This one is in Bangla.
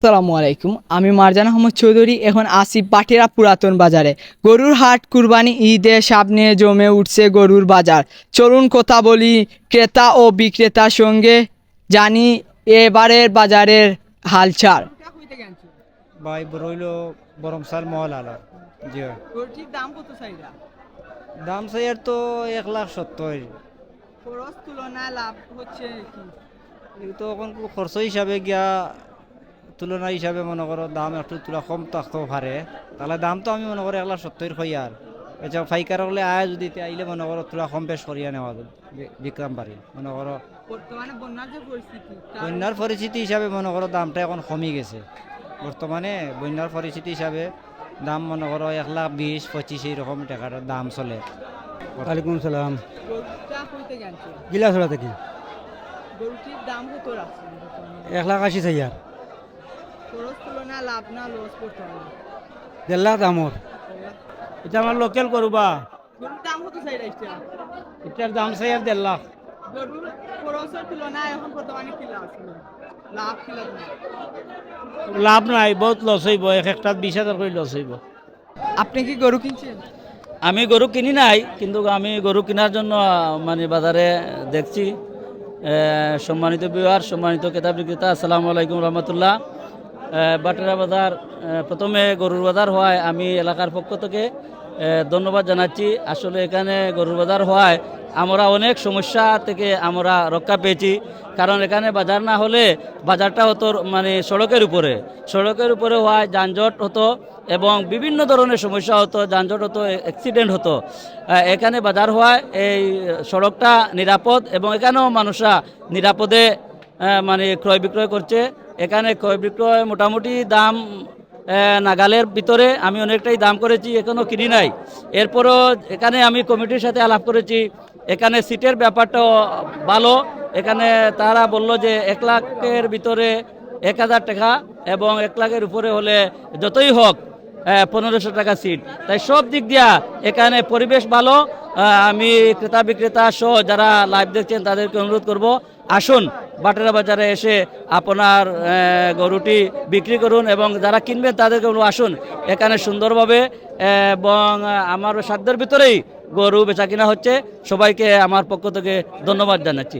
আসসালামু আলাইকুম। আমি মারজান আহমদ চৌধুরী এখন আসি পাটেরা পুরাতন বাজারে। গরুর হাট কুরবানি ঈদে সামনে জমে উঠছে গরুর বাজার। চলুন কথা বলি ক্রেতা ও বিক্রেতার সঙ্গে জানি এবারের বাজারের হালচাল ভাই রইল বরমসাল মহল আলো জি দাম কত চাইরা দাম চাইয়ার তো এক লাখ সত্তর। খরচ তুলনায় লাভ হচ্ছে কি? তো এখন খরচ হিসাবে গিয়া তুলনা হিসাবে মনে করো দাম একটু তুলা কম থাকতেও পারে। তাহলে দাম তো আমি মনে করো এক লাখ সত্তর খাই আর। এছাড়া ফাইকার হলে আয় যদি তে আইলে মনে করো তুলা কম বেশ করিয়া নেওয়া বিক্রম পারি মনে করো বর্তমানে বন্যার যে পরিস্থিতি হিসাবে মনে করো দামটা এখন কমে গেছে। বর্তমানে বন্যার পরিস্থিতি হিসাবে দাম মনে করো এক লাখ বিশ পঁচিশ এইরকম টাকার দাম চলে। ওয়ালাইকুম সালাম। গিলাসড়া থেকে? এক লাখ আশি হাজার খরচ তুলনায় লাভ না লস করতে হবে দেড় লাখ দামর এটা আমার লোকেল করবা গরুর দাম কত চাইরা এটা এটার দাম চাই আর দেড় লাখ। গরুর খরচের তুলনায় এখন বর্তমানে কি লাভ? লাভ কি লাভ লাভ নাই বহুত লস হইব এক একটা বিশ হাজার করে লস হইব। আপনি কি গরু কিনছেন? আমি গরু কিনি নাই কিন্তু আমি গরু কেনার জন্য মানে বাজারে দেখছি। সম্মানিত বিহার সম্মানিত কেতাব বিক্রেতা আসসালামু আলাইকুম রহমতুল্লাহ। বাটেরা বাজার প্রথমে গরুর বাজার হওয়ায় আমি এলাকার পক্ষ থেকে। ধন্যবাদ জানাচ্ছি। আসলে এখানে গরুর বাজার হওয়ায় আমরা অনেক সমস্যা থেকে আমরা রক্ষা পেয়েছি। কারণ এখানে বাজার না হলে বাজারটা হতো মানে সড়কের উপরে। সড়কের উপরে হওয়ায় যানজট হতো এবং বিভিন্ন ধরনের সমস্যা হতো, যানজট হতো অ্যাক্সিডেন্ট হতো। এখানে বাজার হওয়ায় এই সড়কটা নিরাপদ এবং এখানেও মানুষরা নিরাপদে মানে ক্রয় বিক্রয় করছে। এখানে ক্রয় বিক্রয় মোটামুটি দাম নাগালের ভিতরে আমি অনেকটাই দাম করেছি এখনও কিনি নাই। এরপরও এখানে আমি কমিটির সাথে আলাপ করেছি। এখানে সিটের ব্যাপারটাও ভালো। এখানে তারা বলল যে এক লাখের ভিতরে এক হাজার টাকা এবং এক লাখের উপরে হলে যতই হোক পনেরোশো টাকা সিট তাই সব দিক দিয়া এখানে পরিবেশ ভালো। আমি ক্রেতা বিক্রেতা সহ যারা লাইভ দেখছেন তাদেরকে অনুরোধ করব, আসুন বাটেরা বাজারে এসে আপনার গরুটি বিক্রি করুন এবং যারা কিনবেন তাদেরকে আসুন এখানে সুন্দরভাবে এবং আমার সাধ্যের ভিতরেই গরু বেচা কিনা হচ্ছে। সবাইকে আমার পক্ষ থেকে ধন্যবাদ জানাচ্ছি।